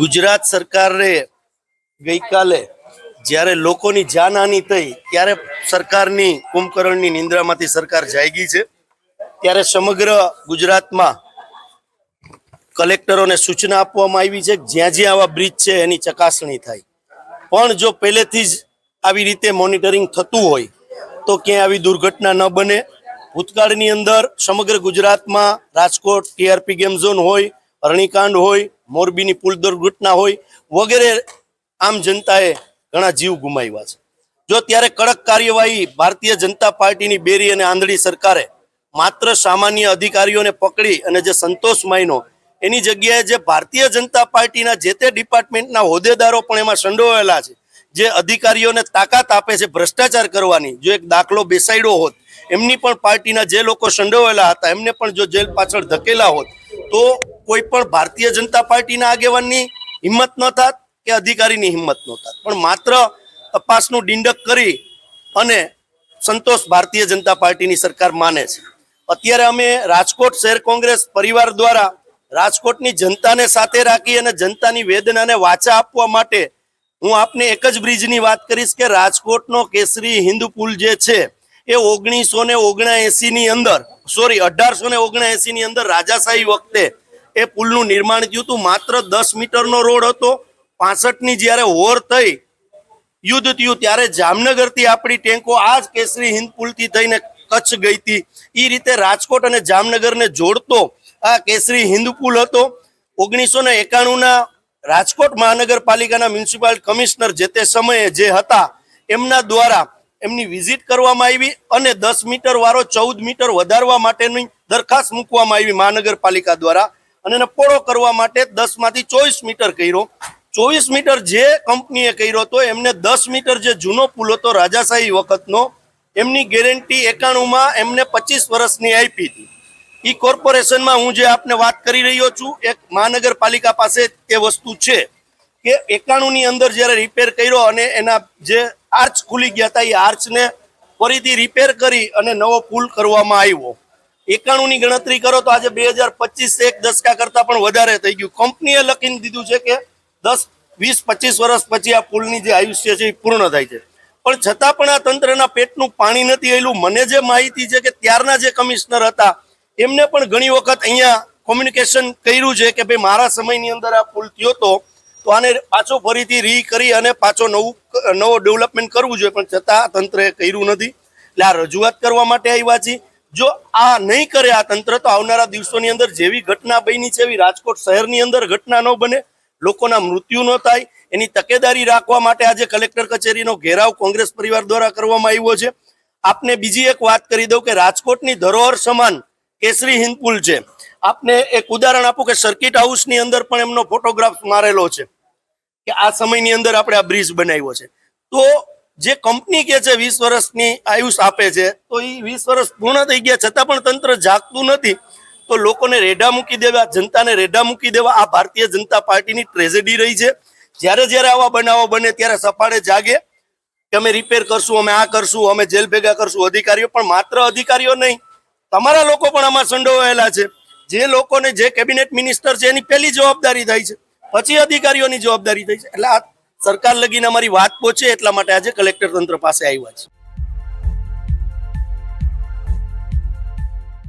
ગુજરાત સરકારે ગઈકાલે જ્યારે લોકોની જાનહાની થઈ, ત્યારે સરકારની કુંભકર્ણની નિંદ્રામાંથી સરકાર જાગી છે. ત્યારે સમગ્ર ગુજરાતમાં કલેક્ટરોને સૂચના આપવામાં આવી છે જ્યાં જ્યાં આવા બ્રિજ છે, એની ચકાસણી થાય. પણ જો પહેલેથી જ આવી રીતે મોનિટરિંગ થતું હોય, તો ક્યાંય આવી દુર્ઘટના ન બને. ભૂતકાળની અંદર સમગ્ર ગુજરાતમાં રાજકોટ, ટીઆરપી ગેમ ઝોન હોય અરણીકાંડ હોય, મોરબીની પુલ દુર્ઘટના હોય, વગેરે આમ જનતાએ ઘણા જીવ ગુમાવ્યા છે. જો ત્યારે કડક કાર્યવાહી ભારતીય જનતા પાર્ટીની બેરી અને આંધળી સરકારે માત્ર સામાન્ય અધિકારીઓને પકડી અને જે સંતોષ માયનો, એની જગ્યાએ જે ભારતીય જનતા પાર્ટીના જે તે ડિપાર્ટમેન્ટના હોદ્દેદારો પણ એમાં સંડોવાયેલા છે, જે અધિકારીઓને તાકાત આપે છે ભ્રષ્ટાચાર કરવાની, જો એક દાખલો બેસાડ્યો હોત, એમની પણ પાર્ટીના જે લોકો સંડોવાયેલા હતા, એમને પણ જો જેલ પાછળ ધકેલા હોત, તો કોઈ પણ ભારતીય જનતા પાર્ટીના આગેવાનની હિંમત ન થાત કે અધિકારીની હિંમત ન થાત. પણ માત્ર તપાસનું ડિંડક કરી અને સંતોષ ભારતીય જનતા પાર્ટીની સરકાર માને છે. અત્યારે અમે રાજકોટ શહેર કોંગ્રેસ પરિવાર દ્વારા રાજકોટની જનતાને સાથે રાખી અને જનતાની વેદનાને વાચા આપવા માટે હું આપને એક જ બ્રિજની વાત કરીશ કે રાજકોટનો કેસરી હિન્દુ પુલ જે છે એ ઓગણીસો ને ઓગણએસી ની અંદર સોરી અઢારસો ને ઓગણએસી ની અંદર રાજાશાહી વખતે એ પુલનું નિર્માણ થયું હતું. માત્ર દસ મીટરનો રોડ હતો. પાસઠની જ્યારે વોર થઈ યુદ્ધ થયું, ત્યારે જામનગરથી આપણી ટેન્કો આ જ કેસરી હિન્દ પુલથી થઈને કચ્છ ગઈ હતી. એ રીતે રાજકોટ અને જામનગરને જોડતો આ કેસરી હિન્દ પુલ હતો. ઓગણીસો ને એકાણુંના રાજકોટ મહાનગરપાલિકાના મ્યુનિસિપલ કમિશનર જે તે સમયે જે હતા, એમના દ્વારા એમની વિઝિટ કરવામાં આવી અને દસ મીટર વાળો ચૌદ મીટર વધારવા માટેની દરખાસ્ત મૂકવામાં આવી મહાનગરપાલિકા દ્વારા. અને એને પોળો કરવા માટે દસમાંથી ચોવીસ મીટર કર્યો. ચોવીસ મીટર જે કંપનીએ કર્યો હતો, એમને દસ મીટર જે જૂનો પુલ હતો, રાજાશાહી વખતનો, એમની ગેરંટી એકાણુંમાં એમને પચીસ વર્ષની આપી હતી. ઈ કોર્પોરેશનમાં હું જે આપને વાત કરી રહ્યો છું, એક મહાનગરપાલિકા પાસે એ વસ્તુ છે કે એકાણુંની અંદર જ્યારે રિપેર કર્યો અને એના જે આર્ચ ખુલી ગયા હતા એ આર્ચને ફરીથી રિપેર કરી અને નવો પુલ કરવામાં આવ્યો. એકાણું ની ગણતરી કરો તો આજે બે હજાર પચીસ એક દસકા કરતા પણ વધારે થઈ ગયું. કંપનીએ લખીને દીધું છે કે દસ, વીસ, પચીસ વર્ષ પછી આ પુલની જે આયુષ્ય છે એ પૂર્ણ થાય છે. પણ છતાં પણ આ તંત્રના પેટનું પાણી નથી આવેલું મને જે માહિતી છે કે ત્યારના જે કમિશનર હતા, એમને પણ ઘણી વખત અહીંયા કોમ્યુનિકેશન કર્યું છે કે ભાઈ મારા સમયની અંદર આ પુલ થયો તો તો આને પાછો ફરીથી રી કરી અને પાછો નવું, નવો ડેવલપમેન્ટ કરવું જોઈએ. પણ છતાં તંત્રએ કર્યું નથી. એટલે આ રજૂઆત કરવા માટે આવ્યા છીએ. જો આ નહીં કરે આ તંત્ર, તો આવનારા દિવસોની અંદર જેવી ઘટના બની છે, એવી રાજકોટ શહેરની અંદર ઘટના ન બને, લોકોના મૃત્યુ ન થાય, એની તકેદારી રાખવા માટે આજે કલેક્ટર કચેરીનો ઘેરાવ કોંગ્રેસ પરિવાર દ્વારા કરવામાં આવ્યો છે. આપને બીજી એક વાત કરી દઉં કે રાજકોટની ધરોહર સમાન કેસરી હિન્દપુલ છે. આપને એક ઉદાહરણ આપું કે સર્કિટ હાઉસની અંદર પણ એમનો ફોટોગ્રાફ મારેલો છે, કે આ સમયની અંદર આપણે આ બ્રિજ બનાવ્યો છે. તો જે કંપની કે છે વીસ વર્ષની આયુષ આપે છે, તો એ વીસ વર્ષ પૂર્ણ થઈ ગયા છતાં પણ તંત્ર જાગતું નથી, તો લોકોને રેઢા મૂકી દેવા, જનતાને રેઢા મૂકી દેવા, આ ભારતીય જનતા પાર્ટીની ટ્રેજેડી રહી છે. જ્યારે જ્યારે આવા બનાવો બને ત્યારે સફાળે જાગે કે અમે રિપેર કરશું, અમે આ કરશું, અમે જેલ ભેગા કરશું, અધિકારીઓ પણ માત્ર અધિકારીઓ નહીં, તમારા લોકો પણ આમાં સંડોવાયેલા છે. જે લોકોને જે કેબિનેટ મિનિસ્ટર છે એની પહેલી જવાબદારી થાય છે, પછી અધિકારીઓની જવાબદારી થાય છે. એટલે આ સરકાર લગીને અમારી વાત પહોંચે એટલા માટે આજે કલેક્ટર તંત્ર પાસે આવ્યા છે.